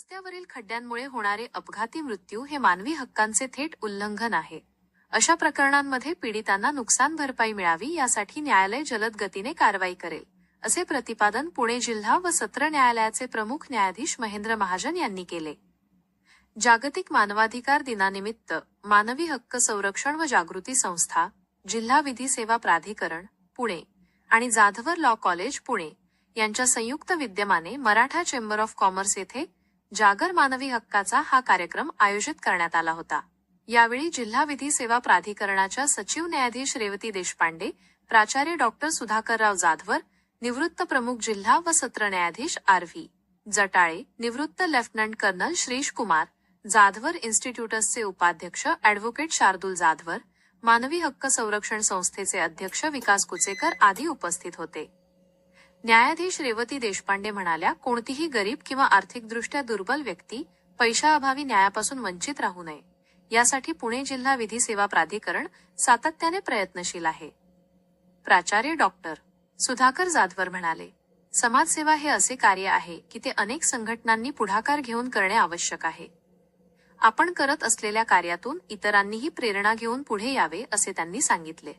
रस्त्यावरील खड्ड्यांमुळे होणारे अपघाती मृत्यू हे मानवी हक्कांचे थेट उल्लंघन आहे. अशा प्रकरणांमध्ये पीडितांना नुकसान भरपाई मिळावी यासाठी न्यायालय जलद गतीने कारवाई करेल असे प्रतिपादन पुणे जिल्हा व सत्र न्यायालयाचे प्रमुख न्यायाधीश महेंद्र महाजन यांनी केले. जागतिक मानवाधिकार दिनानिमित्त मानवी हक्क संरक्षण व जागृती संस्था जिल्हा विधी सेवा प्राधिकरण पुणे आणि जाधवर लॉ कॉलेज पुणे यांच्या संयुक्त विद्यमाने मराठा चेंबर ऑफ कॉमर्स येथे जागर मानवी हक्काचा हा कार्यक्रम आयोजित करण्यात आला होता. यावेळी जिल्हा विधी सेवा प्राधिकरणाच्या सचिव न्यायाधीश रेवती देशपांडे प्राचार्य डॉक्टर सुधाकरराव जाधवर निवृत्त प्रमुख जिल्हा व सत्र न्यायाधीश आर व्ही. जटाळे निवृत्त लेफ्टनंट कर्नल श्रीश कुमार जाधवर इन्स्टिट्यूटसचे उपाध्यक्ष अॅडव्होकेट शार्दुल जाधवर मानवी हक्क संरक्षण संस्थेचे अध्यक्ष विकास कुचेकर आदी उपस्थित होते. न्यायाधीश रेवती देशपांडे म्हणाल्या कोणतीही गरीब किंवा आर्थिकदृष्ट्या दुर्बल व्यक्ती पैशाअभावी न्यायापासून वंचित राहू नये. यासाठी पुणे जिल्हा विधी सेवा प्राधिकरण सातत्याने प्रयत्नशील आहे. प्राचार्य डॉक्टर सुधाकर जाधवर म्हणाले समाजसेवा हे असे कार्य आहे की ते अनेक संघटनांनी पुढाकार घेऊन करणे आवश्यक आहे. आपण करत असलेल्या कार्यातून इतरांनीही प्रेरणा घेऊन पुढे यावे असे त्यांनी सांगितले.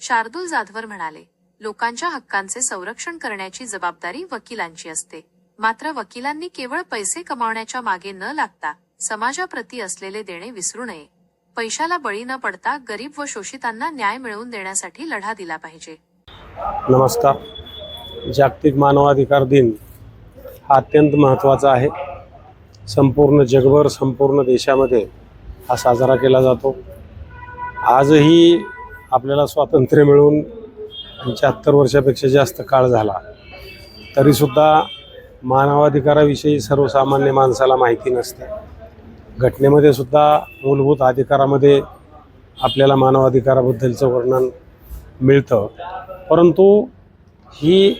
शार्दूल जाधवर म्हणाले लोकांच्या हक्कांचे संरक्षण करण्याची जबाबदारी वकिलांची असते. मात्र वकिलांनी केवळ पैसे कमावण्याच्या मागे न लागता समाजाप्रती असलेले देणे विसरू नये. पैशाला बळी न पडता गरीब व शोषितांना न्याय मिळवून देण्यासाठी लढा दिला पाहिजे. नमस्कार. जागतिक मानवाधिकार दिन हा अत्यंत महत्त्वाचा आहे. संपूर्ण जगभर संपूर्ण देशामध्ये हा साजरा केला जातो. आजही आपल्याला स्वातंत्र्य मिळून म्हणजे पंच्याहत्तर वर्षापेक्षा जास्त काळ झाला. तरीसुद्धा मानवाधिकाराविषयी सर्वसामान्य माणसाला माहिती नसते. घटनेमध्ये सुद्धा मूलभूत अधिकारामध्ये आपल्याला मानवाधिकाराबद्दलचं वर्णन मिळतं. परंतु ही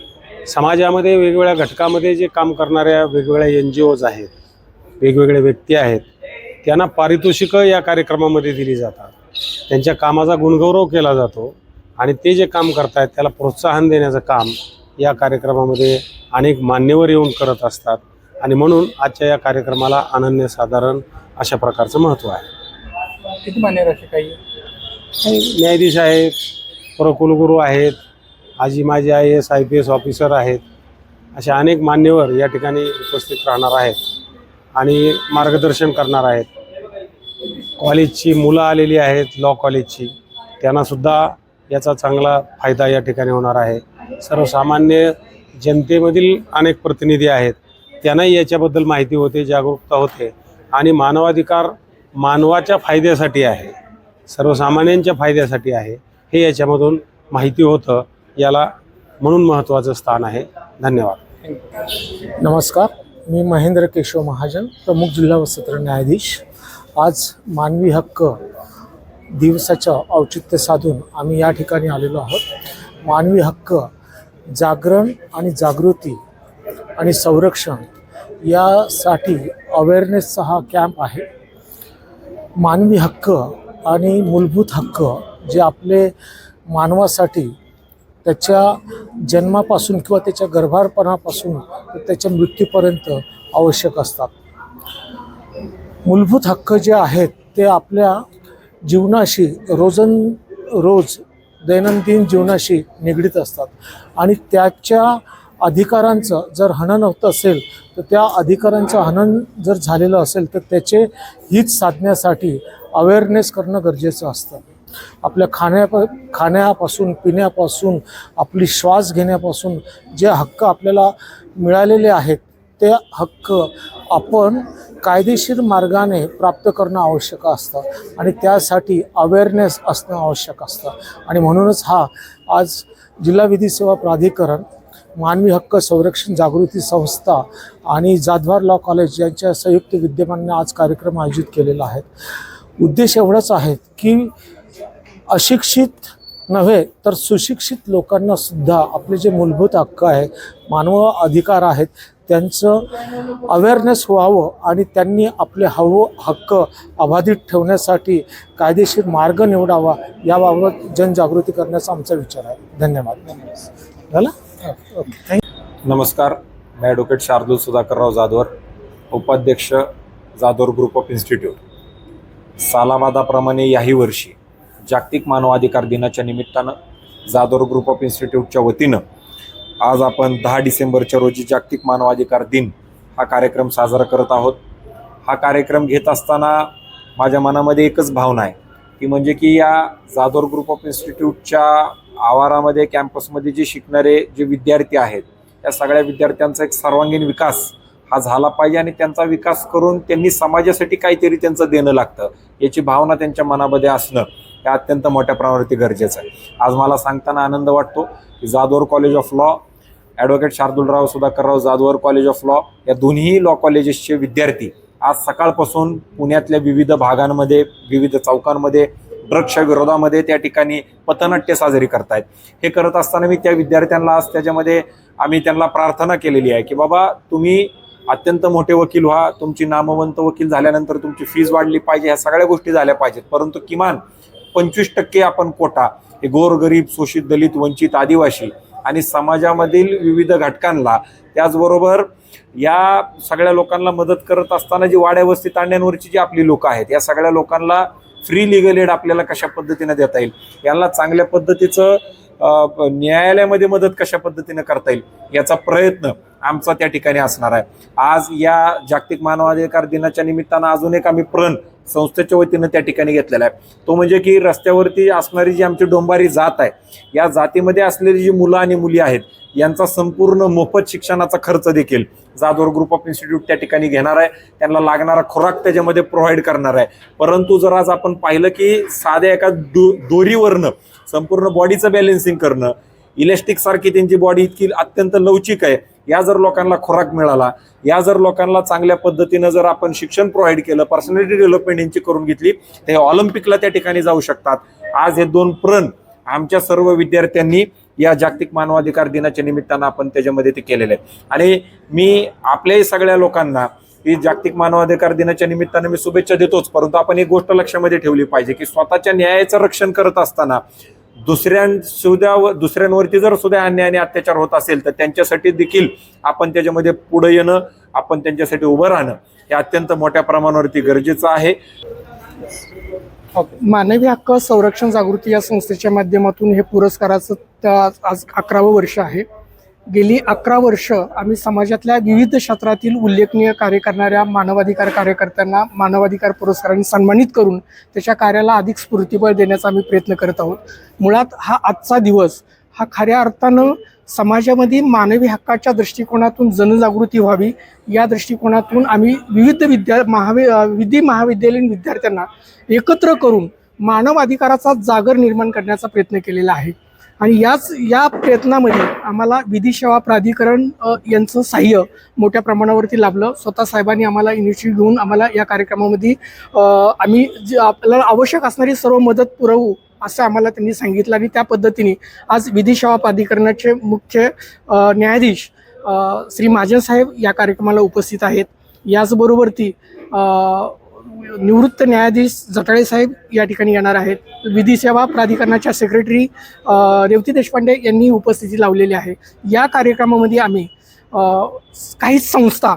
समाजामध्ये वेगवेगळ्या घटकामध्ये जे काम करणाऱ्या वेगवेगळ्या एन जी ओज आहेत वेगवेगळे व्यक्ती आहेत त्यांना पारितोषिकं या कार्यक्रमामध्ये दिली जातात. त्यांच्या कामाचा गुणगौरव केला जातो. आणि ते जे काम करतायत त्याला प्रोत्साहन देण्याचं काम या कार्यक्रमामध्ये अनेक मान्यवर येऊन करत असतात. आणि म्हणून आजच्या या कार्यक्रमाला अनन्यसाधारण अशा प्रकारचं महत्त्व आहे. किती मान्य असे काही? न्यायाधीश आहेत प्रकुलगुरू आहेत आजी माजी I S I P S officer आहेत अशा अनेक मान्यवर या ठिकाणी उपस्थित राहणार आहेत आणि मार्गदर्शन करणार आहेत. कॉलेजची मुलं आलेली आहेत लॉ कॉलेजची. त्यांनासुद्धा याचा चांगला फायदा या ठिकाणी होणार आहे. सर्वसामान्य जनतेमधील अनेक प्रतिनिधी आहेत. त्यांनाही याच्याबद्दल माहिती होते जागरूकता होते आणि मानवाधिकार मानवाच्या फायद्यासाठी आहे. सर्वसामान्यांच्या फायद्यासाठी आहे. हे याच्यामधून माहिती होतं. याला म्हणून महत्त्वाचं स्थान आहे. धन्यवाद. नमस्कार. मी महेंद्र केशव महाजन प्रमुख जिल्हा व सत्र न्यायाधीश. आज मानवी हक्क दिवसाचं औचित्य साधून आम्ही या ठिकाणी आलेलो आहोत. मानवी हक्क जागरण आणि जागृती आणि संरक्षण यासाठी अवेअरनेसचा हा कॅम्प आहे. मानवी हक्क आणि मूलभूत हक्क जे आपले मानवासाठी त्याच्या जन्मापासून किंवा त्याच्या गर्भारपणापासून त्याच्या मृत्यूपर्यंत आवश्यक असतात. मूलभूत हक्क जे आहेत ते आपल्या जीवनाशी रोजन रोज दैनंदिन जीवनाशी निगडीत असतात. आणि त्याच्या अधिकारांचं जर हनन होत असेल तर त्या अधिकारांचं हनन जर झालेलं असेल तर त्याचे हित साधण्यासाठी अवेअरनेस करणं गरजेचं असतं. आपल्या खाण्या खाण्यापासून पिण्यापासून आपली श्वास घेण्यापासून जे हक्क आपल्याला मिळालेले आहेत ते हक्क आपण कायदेशीर मार्गाने प्राप्त करणं आवश्यक असतं आणि त्यासाठी अवेअरनेस असणं आवश्यक असतं. आणि म्हणूनच हा आज जिल्हा विधी सेवा प्राधिकरण मानवी हक्क संरक्षण जागृती संस्था आणि जाधवार लॉ कॉलेज यांच्या संयुक्त विद्यमानने आज कार्यक्रम आयोजित केलेला आहे. उद्देश एवढाच आहे की अशिक्षित नव्हे तर सुशिक्षित लोकांना सुद्धा आपले जे मूलभूत हक्क आहे मानव अधिकार आहेत त्यांचं अवेअरनेस व्हावं आणि त्यांनी आपले हवं हक्क अबाधित ठेवण्यासाठी कायदेशीर मार्ग निवडावा याबाबत जनजागृती करण्याचा आमचा विचार आहे. धन्यवाद. झालं? ओके थँक्यू नमस्कार. मी ॲडव्होकेट शार्दूल सुधाकरराव जाधवर उपाध्यक्ष जाधवर ग्रुप ऑफ इन्स्टिट्यूट सालामादाप्रमाणे याही वर्षी जागतिक मानवाधिकार दिनाच्या निमित्तानं जाधवर ग्रुप ऑफ इन्स्टिट्यूटच्या वतीनं आज आपण दहा डिसेंबरच्या रोजी जागतिक मानवाधिकार दिन हा कार्यक्रम साजरा करत आहोत. हा कार्यक्रम घेत असताना माझ्या मनामध्ये एकच भावना आहे. ती म्हणजे की या जाधोर ग्रुप ऑफ इन्स्टिट्यूटच्या आवारामध्ये कॅम्पसमध्ये जे शिकणारे जे विद्यार्थी आहेत या सगळ्या विद्यार्थ्यांचा एक सर्वांगीण विकास हा झाला पाहिजे आणि त्यांचा विकास करून त्यांनी समाजासाठी काहीतरी त्यांचं देणं लागतं याची भावना त्यांच्या मनामध्ये असणं हे अत्यंत मोठ्या प्रमाणावरती गरजेचं आहे. आज मला सांगताना आनंद वाटतो की Jadhavar college of law advocate Shardulrao Sudhakarrao Jadhavar college of law या दोन्ही लॉ कॉलेजेसचे विद्यार्थी. आज सकाळपासून पुण्यातल्या विविध भागांमध्ये विविध चौकांमध्ये ड्रग्सच्या विरोधामध्ये त्या ठिकाणी पथनाट्य साजरी करतायत. हे करत असताना मी त्या विद्यार्थ्यांना आज त्याच्यामध्ये आम्ही त्यांना प्रार्थना केलेली आहे की बाबा तुम्ही अत्यंत मोठे वकील व्हा. तुमची नामवंत वकील झाल्यानंतर तुमची फीज वाढली पाहिजे. ह्या सगळ्या गोष्टी झाल्या पाहिजेत. परंतु किमान पंचवीस टक्के आपण कोटा हे गोरगरीब शोषित दलित वंचित आदिवासी आणि समाजामधील विविध घटकांना त्याचबरोबर या सगळ्या लोकांना मदत करत असताना जी वाड्यावस्ती तांड्यांवरची जी आपली लोकं आहेत या सगळ्या लोकांना फ्री लिगल एड आपल्याला कशा पद्धतीने देता येईल? यांना चांगल्या पद्धतीचं न्यायालयामध्ये मदत कशा पद्धतीने करता येईल याचा प्रयत्न आमचा त्या ठिकाणी असणार आहे. आज या जागतिक मानवाधिकार दिनाच्या निमित्तानं अजून एक आम्ही प्रण संस्थेच्या वतीनं त्या ठिकाणी घेतलेला आहे. तो म्हणजे की रस्त्यावरती असणारी जी आमची डोंबारी जात आहे या जातीमध्ये असलेली जी मुलं आणि मुली आहेत यांचा संपूर्ण मोफत शिक्षणाचा खर्च देखील जाधवर ग्रुप ऑफ इन्स्टिट्यूट त्या ठिकाणी घेणार आहे. त्यांना लागणारा खुराक त्याच्यामध्ये प्रोव्हाइड करणार आहे. परंतु जर आज आपण पाहिलं की साध्या एका दो दोरीवरनं संपूर्ण बॉडीचं बॅलेन्सिंग करणं इलेस्टिक सारखी त्यांची बॉडी इतकी अत्यंत लवचिक आहे या जर लोकांना खुराक मिळाला या जर लोकांना चांगल्या पद्धतीनं जर आपण शिक्षण प्रोव्हाइड केलं पर्सनॅलिटी डेव्हलपमेंट यांची करून घेतली ते ऑलिम्पिकला त्या ठिकाणी जाऊ शकतात. आज हे दोन प्रण आमच्या सर्व विद्यार्थ्यांनी या जागतिक मानवाधिकार दिनाच्या निमित्तानं आपण त्याच्यामध्ये ते केलेले आहे आणि मी आपल्याही सगळ्या लोकांना ही जागतिक मानवाधिकार दिनाच्या निमित्तानं मी शुभेच्छा देतोच परंतु आपण एक गोष्ट लक्षामध्ये ठेवली पाहिजे की स्वतःच्या न्यायाचं रक्षण करत असताना दुसऱ्यांसुद्धा व दुसऱ्यांवरती जर सुद्धा अन्याय आणि अत्याचार होत असेल तर त्यांच्यासाठी देखील आपण त्याच्यामध्ये पुढे येणं आपण त्यांच्यासाठी उभं राहणं हे अत्यंत मोठ्या प्रमाणावरती गरजेचं आहे. मानवी हक्क संरक्षण जागृती या संस्थेच्या माध्यमातून हे पुरस्काराचं त्या आज अकरावं वर्ष आहे. गेली अकरा वर्ष आम्ही समाजातल्या विविध क्षेत्रातील उल्लेखनीय कार्य करणाऱ्या मानवाधिकार कार्यकर्त्यांना मानवाधिकार पुरस्कारांनी सन्मानित करून त्याच्या कार्याला अधिक स्फूर्तिबळ देण्याचा आम्ही प्रयत्न करत आहोत. मुळात हा आजचा दिवस हा खऱ्या अर्थानं समाजामध्ये मानवी हक्काच्या दृष्टिकोनातून जनजागृती व्हावी या दृष्टिकोनातून आम्ही विविध विद्या महावि विधी महाविद्यालयीन विद्यार्थ्यांना एकत्र करून मानव अधिकाराचा जागर निर्माण करण्याचा प्रयत्न केलेला आहे. आणि याच या प्रयत्नामध्ये आम्हाला विधी सेवा प्राधिकरण यांचं साह्य मोठ्या प्रमाणावरती लाभलं. स्वतः साहेबांनी आम्हाला इनिशिएटिव्ह घेऊन आम्हाला या कार्यक्रमामध्ये आम्ही जे आपल्याला आवश्यक असणारी सर्व मदत पुरवू असं आम्हाला त्यांनी सांगितलं आणि त्या पद्धतीने आज विधी सेवा प्राधिकरणाचे मुख्य न्यायाधीश श्री महाजन साहेब या कार्यक्रमाला उपस्थित आहेत. याचबरोबर ती निवृत्त न्यायाधीश जटाळे साहेब या ठिकाणी येणार आहेत. विधी सेवा प्राधिकरणाच्या सेक्रेटरी रेवती देशपांडे यांनी उपस्थिती लावलेली आहे. या कार्यक्रमामध्ये आम्ही काही संस्था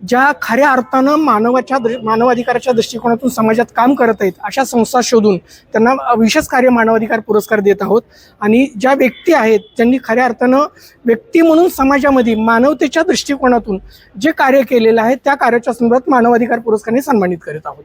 ज्या खऱ्या अर्थानं मानवाच्या दृ मानवाधिकाराच्या दृष्टिकोनातून समाजात काम करत आहेत अशा संस्था शोधून त्यांना विशेष कार्य मानवाधिकार पुरस्कार देत आहोत. आणि ज्या व्यक्ती आहेत ज्यांनी खऱ्या अर्थानं व्यक्ती म्हणून समाजामध्ये मानवतेच्या दृष्टिकोनातून जे कार्य केलेलं आहे त्या कार्याच्या संदर्भात मानवाधिकार पुरस्काराने सन्मानित करत आहोत.